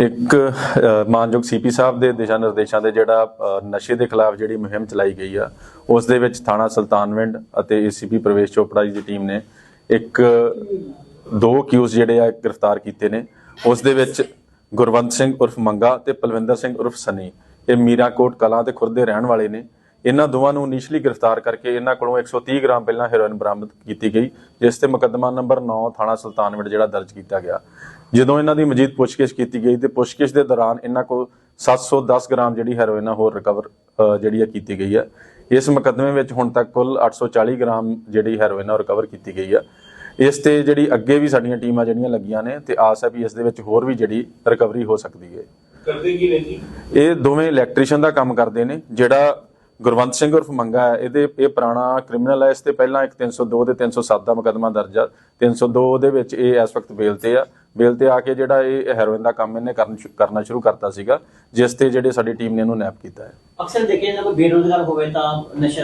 ਇੱਕ ਅ, ਮਾਨਯੋਗ ਸੀਪੀ ਸਾਹਿਬ ਦੇ ਦਿਸ਼ਾ ਨਿਰਦੇਸ਼ਾਂ ਦੇ ਜਿਹੜਾ ਨਸ਼ੇ ਦੇ ਖਿਲਾਫ ਜਿਹੜੀ ਮੁਹਿੰਮ ਚਲਾਈ ਗਈ ਆ ਉਸ ਦੇ ਵਿੱਚ ਥਾਣਾ ਸੁਲਤਾਨਵਿੰਡ ਅਤੇ ਏਸੀਪੀ ਪ੍ਰਵੇਸ਼ ਚੋਪੜਾ ਜੀ ਦੀ ਟੀਮ ਨੇ ਇੱਕ ਦੋ ਕਿਊਜ਼ ਜਿਹੜੇ ਆ ਗ੍ਰਿਫਤਾਰ ਕੀਤੇ ਨੇ। ਉਸ ਦੇ ਵਿੱਚ ਗੁਰਵੰਤ ਸਿੰਘ ਉਰਫ ਮੰਗਾ ਤੇ ਪਲਵਿੰਦਰ ਸਿੰਘ ਉਰਫ ਸਨੀ। ਇਹ ਮੀਰਾਕੋਟ ਕਲਾਂ ਤੇ ਖੁਰਦ ਦੇ ਰਹਿਣ ਵਾਲੇ ਨੇ। ਇਹਨਾਂ ਦੋਵਾਂ ਨੂੰ ਇਨੀਸ਼ੀਅਲੀ ਗ੍ਰਿਫਤਾਰ ਕਰਕੇ ਇਹਨਾਂ ਕੋਲੋਂ 130 ਗ੍ਰਾਮ ਪਹਿਲਾਂ ਹੈਰੋਇਨ ਬਰਾਮਦ ਕੀਤੀ ਗਈ ਜਿਸ ਤੇ ਮੁਕੱਦਮਾ ਨੰਬਰ 9 ਥਾਣਾ ਸੁਲਤਾਨਵਿੰਡ ਜਿਹੜਾ ਦਰਜ ਕੀਤਾ ਗਿਆ। ਜਦੋਂ ਇਹਨਾਂ ਦੀ ਮਜੀਦ ਪੁੱਛਗਿੱਛ ਕੀਤੀ ਗਈ ਤੇ ਪੁੱਛਗਿੱਛ ਦੇ ਦੌਰਾਨ ਇਹਨਾਂ ਕੋਲ 710 ਗ੍ਰਾਮ ਜਿਹੜੀ ਹੈਰੋਇਨ ਹੋਰ ਰਿਕਵਰ ਜਿਹੜੀ ਆ ਕੀਤੀ ਗਈ ਆ। ਇਸ ਮੁਕੱਦਮੇ ਵਿੱਚ ਹੁਣ ਤੱਕ ਕੁੱਲ 840 ਗ੍ਰਾਮ ਜਿਹੜੀ ਹੈਰੋਇਨ ਰਿਕਵਰ ਕੀਤੀ ਗਈ ਆ। ਇਸ ਤੇ ਜਿਹੜੀ ਅੱਗੇ ਵੀ ਸਾਡੀਆਂ ਟੀਮਾਂ ਜਿਹੜੀਆਂ ਲੱਗੀਆਂ ਨੇ ਤੇ ਆਸ ਹੈ ਵੀ ਇਸ ਦੇ ਵਿੱਚ ਹੋਰ ਵੀ ਜਿਹੜੀ ਰਿਕਵਰੀ ਹੋ ਸਕਦੀ ਹੈ। ਕਰਦੇ ਕੀ ਨੇ ਜੀ? ਇਹ ਦੋਵੇਂ ਇਲੈਕਟ੍ਰੀਸ਼ੀਅਨ ਦਾ ਕੰਮ ਕਰਦੇ ਨੇ। ਜਿਹੜਾ ਗੁਰਵੰਤ ਸਿੰਘ ਉਰਫ ਮੰਗਾ ਹੈ ਇਹਦੇ ਇਹ ਪੁਰਾਣਾ ਕ੍ਰਿਮੀਨਲ ਹੈ। ਇਸ ਤੇ ਪਹਿਲਾਂ ਇੱਕ 302 ਤੇ 307 ਦਾ ਮੁਕੱਦਮਾ ਦਰਜ ਆ। 302 ਦੇ ਵਿੱਚ ਇਹ ਇਸ ਵਕਤ ਬੇਲ ਤੇ ਆ। ਬੇਲ ਤੇ ਆ ਕੇ ਜਿਹੜਾ ਇਹ ਹੈਰੋਇਨ ਦਾ ਕੰਮ ਇਹਨੇ ਕਰਨ ਸ਼ੁਰੂ ਕਰਤਾ ਸੀਗਾ ਜਿਸ ਤੇ ਜਿਹੜੇ ਸਾਡੀ ਟੀਮ ਨੇ ਇਹਨੂੰ ਨੈਪ ਕੀਤਾ ਹੈ। ਅਕਸਰ ਦੇਖਿਆ ਜਾਂਦਾ ਕੋਈ ਬੇਰੋਜ਼ਗਾਰ ਹੋਵੇ ਤਾਂ ਨਸ਼ਾ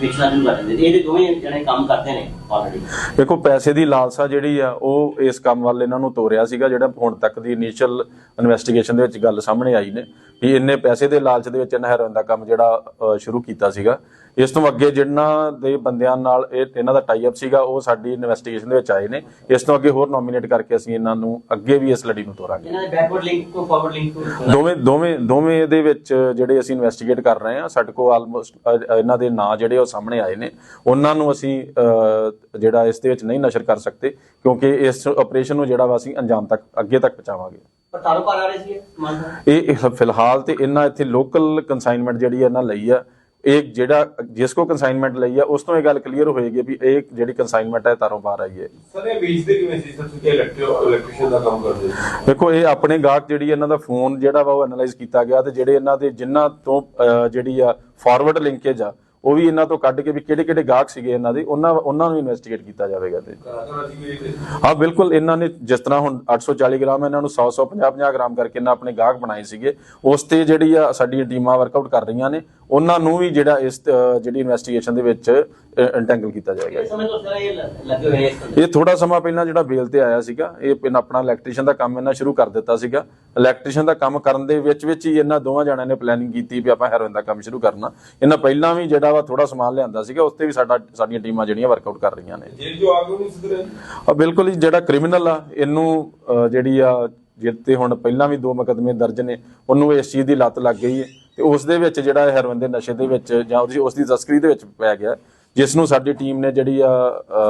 ਵੇਚਣਾ ਸ਼ੁਰੂ ਕਰ ਦਿੰਦੇ ਨੇ। ਇਹਦੇ ਦੋਵੇਂ ਜਣੇ ਕੰਮ ਕਰਦੇ ਨੇ ਆਲਰੇਡੀ ਦੇਖੋ ਪੈਸੇ ਦੀ ਲਾਲਸਾ ਜਿਹੜੀ ਆ ਉਹ ਇਸ ਕੰਮ ਵੱਲ ਇਹਨਾਂ ਨੂੰ ਤੋਰਿਆ ਸੀਗਾ ਜਿਹੜਾ ਹੁਣ ਤੱਕ ਦੀ ਇਨੀਸ਼ੀਅਲ ਇਨਵੈਸਟੀਗੇਸ਼ਨ ਦੇ ਵਿੱਚ ਗੱਲ ਸਾਹਮਣੇ ਆਈ ਨੇ ਵੀ ਇੰਨੇ ਪੈਸੇ ਦੇ ਲਾਲਚ ਦੇ ਵਿੱਚ ਇਹਨਾਂ ਹੈਰੋਇਨ ਦਾ ਕੰਮ ਜਿਹੜਾ ਸ਼ੁਰੂ ਕੀਤਾ ਸੀਗਾ। ਇਸ ਤੋਂ ਅੱਗੇ ਜਿਨ੍ਹਾਂ ਦੇ ਬੰਦਿਆਂ ਨਾਲ ਇਹ ਇਹਨਾਂ ਦਾ ਟਾਈ ਅਪ ਸੀਗਾ ਉਹ ਸਾਡੀ ਇਨਵੈਸਟੀਗੇਸ਼ਨ ਦੇ ਵਿੱਚ ਆਏ ਨੇ। ਇਸ ਤੋਂ ਅੱਗੇ ਹੋਰ ਨੋਮੀਨੇਟ ਕਰਕੇ ਅਸੀਂ ਇਹਨਾਂ ਨੂੰ ਅੱਗੇ ਵੀ ਇਸ ਲੜੀ ਨੂੰ ਤੋਰਾਂਗੇ। ਇਹਨਾਂ ਦੇ ਬੈਕਵਰਡ ਲਿੰਕ ਤੋਂ ਫਾਰਵਰਡ ਲਿੰਕ ਤੋਂ ਦੋਵੇਂ ਦੋਵੇਂ ਦੋਵੇਂ ਦੇ ਵਿੱਚ ਜਿਹੜੇ ਅਸੀਂ ਇਨਵੈਸਟੀਗੇਟ ਕਰ ਰਹੇ ਹਾਂ ਸਾਡੇ ਕੋਲ ਆਲਮੋਸਟ ਇਹਨਾਂ ਦੇ ਨਾਂ ਜਿਹੜੇ ਉਹ ਸਾਹਮਣੇ ਆਏ ਨੇ। ਉਹਨਾਂ ਨੂੰ ਅਸੀਂ ਜਿਹੜਾ ਇਸ ਦੇ ਵਿੱਚ ਨਹੀਂ ਨਸ਼ਰ ਕਰ ਸਕਦੇ ਕਿਉਂਕਿ ਇਸ ਆਪਰੇਸ਼ਨ ਨੂੰ ਜਿਹੜਾ ਵਾ ਅਸੀਂ ਅੰਜਾਮ ਤੱਕ ਅੱਗੇ ਤੱਕ ਪਹੁੰਚਾਵਾਂਗੇ। ਪਰ ਤਾਰੋ ਪਾਰ ਆ ਰਹੇ ਸੀ ਇਹ ਇਹ ਫਿਲਹਾਲ ਤੇ ਇਹਨਾਂ ਇੱਥੇ ਲੋਕਲ ਕਨਸਾਈਨਮੈਂਟ ਜਿਹੜੀ ਇਹਨਾਂ ਲਈ ਆ। ਇਹ ਜਿਹੜਾ ਜਿਸ ਕੋ ਕਨਸਾਈਨਮੈਂਟ ਲਈ ਆ ਉਸ ਤੋਂ ਇਹ ਗੱਲ ਕਲੀਅਰ ਹੋਏਗੀ ਵੀ ਇਹ ਜਿਹੜੀ ਕਨਸਾਈਨਮੈਂਟ ਹੈ ਤਾਰੋਂ ਬਾਹਰ ਆਈ ਹੈ ਸਰ ਇਹ ਵੇਚਦੇ ਕਿਵੇਂ ਸੀ? ਸਰ ਤੁਸੀਂ ਇਲੈਕਟ੍ਰੀਸ਼ੀਅਨ ਦਾ ਕੰਮ ਕਰਦੇ ਦੇਖੋ ਇਹ ਆਪਣੇ ਗਾਹਕ ਜਿਹੜੀ ਇਹਨਾਂ ਦਾ ਫੋਨ ਜਿਹੜਾ ਵਾ ਉਹ ਐਨਾਲਾਈਜ਼ ਕੀਤਾ ਗਿਆ ਤੇ ਜਿਹੜੇ ਇਹਨਾਂ ਦੇ ਜਿਨ੍ਹਾਂ ਤੋਂ ਜਿਹੜੀ ਆ ਫਾਰਵਰਡ ਲਿੰਕੇਜ ਆ ਉਹ ਵੀ ਇਹਨਾਂ ਤੋਂ ਕੱਢ ਕੇ ਵੀ ਕਿਹੜੇ ਕਿਹੜੇ ਗਾਹਕ ਸੀਗੇ ਇਹਨਾਂ ਦੇ ਉਹਨਾਂ ਉਹਨਾਂ ਨੂੰ ਇਨਵੈਸਟੀਗੇਟ ਕੀਤਾ ਜਾਵੇਗਾ ਤੇ। ਹਾਂ ਬਿਲਕੁਲ ਇਹਨਾਂ ਨੇ ਜਿਸ ਤਰ੍ਹਾਂ ਹੁਣ 840 ਗ੍ਰਾਮ ਇਹਨਾਂ ਨੂੰ 100 100 50 50 ਗ੍ਰਾਮ ਕਰਕੇ ਇਹਨਾਂ ਆਪਣੇ ਗਾਹਕ ਬਣਾਏ ਸੀਗੇ ਉਸ ਤੇ ਜਿਹੜੀ ਆ ਸਾਡੀਆਂ ਟੀਮਾਂ ਵਰਕਆਊਟ ਕਰ ਰਹੀਆਂ ਨੇ ਉਹਨਾਂ ਨੂੰ ਵੀ ਜਿਹੜਾ ਇਸ ਜਿਹੜੀ ਇਨਵੈਸਟੀਗੇਸ਼ਨ ਦੇ ਵਿੱਚ ਇੰਟੈਂਗਲ ਕੀਤਾ ਜਾਏਗਾ ਇਹ ਥੋੜਾ ਸਮਾਂ? ਪਹਿਲਾਂ ਜਿਹੜਾ ਬੇਲ ਤੇ ਆਇਆ ਸੀਗਾ ਇਹ ਆਪਣਾ ਇਲੈਕਟ੍ਰੀਸ਼ੀਅਨ ਦਾ ਕੰਮ ਇਹਨਾਂ ਸ਼ੁਰੂ ਕਰ ਦਿੱਤਾ ਸੀਗਾ। ਇਲੈਕਟ੍ਰੀਸ਼ੀਅਨ ਦਾ ਕੰਮ ਕਰਨ ਦੇ ਵਿੱਚ ਵਿੱਚ ਹੀ ਇਹਨਾਂ ਦੋਵਾਂ ਜਣਿਆਂ ਨੇ ਪਲੈਨਿੰਗ ਕੀਤੀ ਵੀ ਆਪਾਂ ਹੈਰੋਇਨ ਦਾ ਕੰਮ ਸ਼ੁਰੂ ਕਰਨਾ। ਇਹਨਾਂ ਪਹਿਲਾਂ ਵੀ ਜਿਹੜਾ ਵਾ ਥੋੜਾ ਸਮਾਨ ਲਿਆਂਦਾ ਸੀਗਾ ਉਸ ਤੇ ਵੀ ਸਾਡਾ ਸਾਡੀਆਂ ਟੀਮਾਂ ਜਿਹੜੀਆਂ ਵਰਕਆਊਟ ਕਰ ਰਹੀਆਂ ਨੇ। ਜੇਲ੍ਹ ਜੋ ਆ ਕੇ ਨਹੀਂ ਸੁਧਰੇ ਆ ਬਿਲਕੁਲ ਜਿਹੜਾ ਕ੍ਰਿਮੀਨਲ ਆ ਇਹਨੂੰ ਜਿਹੜੀ ਆ ਜਿੱਤੇ ਹੁਣ ਪਹਿਲਾਂ ਵੀ ਦੋ ਮੁਕੱਦਮੇ ਦਰਜ ਨੇ ਉਹਨੂੰ ਇਸ ਚੀਜ਼ ਦੀ ਲੱਤ ਲੱਗ ਗਈ ਹੈ ਤੇ ਉਸ ਦੇ ਵਿੱਚ ਜਿਹੜਾ ਹੈਰੋਇਨ ਦੇ ਨਸ਼ੇ ਦੇ ਵਿੱਚ ਜਾਂ ਉਸ ਦੀ ਤਸਕਰੀ ਦੇ ਵਿੱਚ ਪੈ ਗਿਆ ਜਿਸ ਨੂੰ ਸਾਡੀ ਟੀਮ ਨੇ ਜਿਹੜੀ ਆ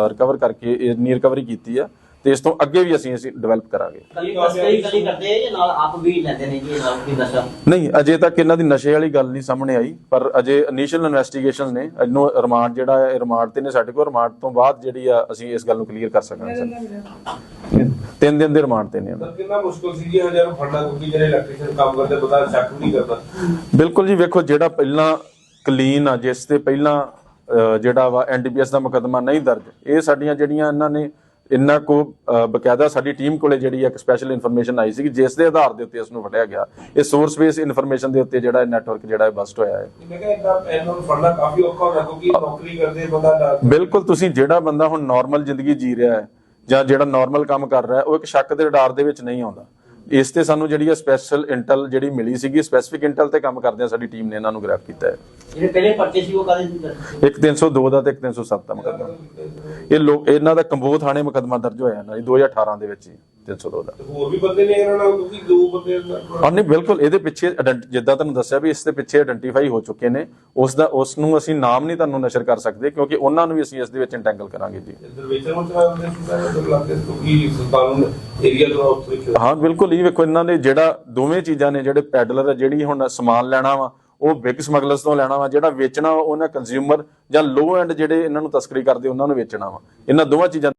ਰਿਕਵਰ ਕਰਕੇ ਇੰਨੀ ਰਿਕਵਰੀ ਕੀਤੀ ਆ। ਤੇ ਇਸ ਤੋਂ ਅੱਗੇ ਵੀ ਅਸੀਂ ਅਸੀਂ ਡਿਵੈਲਪ ਕਰਾਂਗੇ। ਕਲੀ ਤਸਕਰੀ ਕਲੀ ਕਰਦੇ ਆ ਜਾਂ ਨਾਲ ਆਪ ਵੀ ਲੈਂਦੇ ਨੇ ਜੀ ਨਾਲ ਵੀ ਨਸ਼ਾ? ਨਹੀਂ ਅਜੇ ਤੱਕ ਇਹਨਾਂ ਦੀ ਨਸ਼ੇ ਵਾਲੀ ਗੱਲ ਨਹੀਂ ਸਾਹਮਣੇ ਆਈ ਪਰ ਅਜੇ ਇਨੀਸ਼ੀਅਲ ਇਨਵੈਸਟੀਗੇਸ਼ਨਸ ਨੇ। ਇਹਨੂੰ ਰਿਮਾਂਡ ਜਿਹੜਾ ਹੈ ਰਿਮਾਂਡ ਤੇ ਨੇ ਸਾਡੇ ਕੋਲ। ਰਿਮਾਂਡ ਤੋਂ ਬਾਅਦ ਜਿਹੜੀ ਆ ਅਸੀਂ ਇਸ ਗੱਲ ਨੂੰ ਕਲੀਅਰ ਕਰ ਸਕਾਂਗੇ ਸਰ। ਤਿੰਨ ਦਿਨ ਦੇ ਰਿਮਾਂਡ ਤੇ ਨੇ ਸਰ ਕਿੰਨਾ ਮੁਸ਼ਕਲ ਸੀ ਜੀ? ਹਜ਼ਾਰ ਫੜਨਾ ਕਿਉਂਕਿ ਜਿਹੜੇ ਇਲੈਕਟ੍ਰੀਸ਼ੀਅਨ ਕੰਮ ਕਰਦੇ ਪਤਾ ਸ਼ੱਕ ਨਹੀਂ ਕਰਦਾ। ਬਿਲਕੁਲ ਜੀ ਵੇਖੋ ਜਿਹੜਾ ਪਹਿਲਾਂ ਕਲੀਨ ਆ ਜਿਸ ਤੇ ਪਹਿਲਾਂ ਜਿਹੜਾ ਵਾ ਐਨਡੀਪੀਐਸ ਦਾ ਮੁਕੱਦਮਾ ਨਹੀਂ ਦਰਜ ਇਹ ਸਾਡੀਆਂ ਜਿਹੜੀਆਂ ਇਹਨਾਂ ਨੇ ਇਹਨਾਂ ਕੋ ਬਕਾਇਦਾ ਸਾਡੀ ਟੀਮ ਕੋਲੇ ਜਿਹੜੀ ਇੱਕ ਸਪੈਸ਼ਲ ਇਨਫੋਰਮੇਸ਼ਨ ਆਈ ਸੀ ਜਿਸ ਦੇ ਆਧਾਰ ਦੇ ਉੱਤੇ ਇਸ ਨੂੰ ਫੜਿਆ ਗਿਆ। ਇਹ ਸੋਰਸ ਬੇਸ ਇਨਫੋਰਮੇਸ਼ਨ ਦੇ ਉੱਤੇ ਜਿਹੜਾ ਨੈਟਵਰਕ ਜਿਹੜਾ ਹੈ ਬਸਟ ਹੋਇਆ ਹੈ। ਮੈਂ ਕਿਹਾ ਇਦਾਂ ਇਹਨਾਂ ਨੂੰ ਫੜਨਾ ਕਾਫੀ ਔਖਾ ਹੁੰਦਾ ਕਿਉਂਕਿ ਨੌਕਰੀ ਕਰਦੇ ਬੰਦਾ ਡਰ- ਬਿਲਕੁਲ ਤੁਸੀਂ ਜਿਹੜਾ ਬੰਦਾ ਹੁਣ ਨਾਰਮਲ ਜ਼ਿੰਦਗੀ ਜੀ ਰਿਹਾ ਹੈ ਜਾਂ ਜਿਹੜਾ ਨਾਰਮਲ ਕੰਮ ਕਰ ਰਿਹਾ ਉਹ ਇੱਕ ਸ਼ੱਕ ਦੇ ਡਰ ਦੇ ਵਿੱਚ ਨਹੀਂ ਆਉਂਦਾ। ਇਸ ਤੇ ਸਾਨੂੰ ਜਿਹੜੀ ਸਪੈਸ਼ਲ ਇੰਟੈਲ ਜਿਹੜੀ ਮਿਲੀ ਸੀਗੀ ਸਪੈਸੀਫਿਕ ਇੰਟੈਲ ਤੇ ਕੰਮ ਕਰਦੇ ਆ ਸਾਡੀ ਟੀਮ ਨੇ ਇਹਨਾਂ ਨੂੰ ਗ੍ਰਿਫਤਾਰ ਕੀਤਾ ਹੈ। ਜਿਹੜੇ ਪਹਿਲੇ ਪਰਚੇ ਸੀ ਉਹ ਕਾਦੇ ਸੀ ਸਰ? ਇੱਕ 302 ਦਾ ਤੇ ਇੱਕ 307 ਦਾ ਮੁਕੱਦਮਾ। ਇਹ ਲੋਕ ਇਹਨਾਂ ਦਾ ਕੰਬੋਹ ਥਾਣੇ ਮੁਕੱਦਮਾ ਦਰਜ ਹੋਇਆ ਇਹਨਾਂ ਦੀ 2018 ਦੇ ਵਿੱਚ ਹੀ 302 ਦਾ ਤੇ ਹੋਰ ਵੀ ਬੰਦੇ ਨੇ ਇਹਨਾਂ ਨਾਲ ਕਿਉਂਕਿ ਦੋ ਬੰਦੇ ਨਾਲ- ਹਾਂ ਨਹੀਂ ਬਿਲਕੁਲ ਇਹਦੇ ਪਿੱਛੇ ਜਿੱਦਾਂ ਤੁਹਾਨੂੰ ਦੱਸਿਆ ਵੀ ਇਸ ਦੇ ਪਿੱਛੇ ਆਇਡੈਂਟੀਫਾਈ ਹੋ ਚੁੱਕੇ ਨੇ ਉਸ ਦਾ ਉਸ ਨੂੰ ਅਸੀਂ ਨਾਮ ਨਹੀਂ ਤੁਹਾਨੂੰ ਨਸ਼ਰ ਕਰ ਸਕਦੇ ਕਿਉਂਕਿ ਉਹਨਾਂ ਨੂੰ ਵੀ ਅਸੀਂ ਇਸ ਦੇ ਵਿੱਚ ਇੰਟੈਂਗਲ ਕਰਾਂਗੇ ਜੀ। ਤੋਂ ਏਰੀਆ ਤੋਂ ਹਾਂ ਬਿਲਕੁਲ ਇਹ ਵੇਖੋ ਇਹਨਾਂ ਦੇ ਜਿਹੜਾ ਦੋਵੇਂ ਚੀਜ਼ਾਂ ਨੇ ਜਿਹੜੇ ਪੈਡਲਰ ਜਿਹੜੀ ਹੁਣ ਸਮਾਨ ਲੈਣਾ ਵਾ, ਉਹ ਬਿਗ ਸਮਗਲਰਸ ਤੋਂ ਲੈਣਾ ਵਾ, ਜਿਹੜਾ ਵੇਚਣਾ ਵਾ ਉਹਨਾਂ ਕੰਜ਼ਿਊਮਰ ਜਾਂ ਲੋ ਐਂਡ ਜਿਹੜੇ ਇਹਨਾਂ ਨੂੰ ਤਸਕਰੀ ਕਰਦੇ, ਉਹਨਾਂ ਨੂੰ ਵੇਚਣਾ ਵਾ। ਇਹਨਾਂ ਦੋਵਾਂ ਚੀਜ਼ਾਂ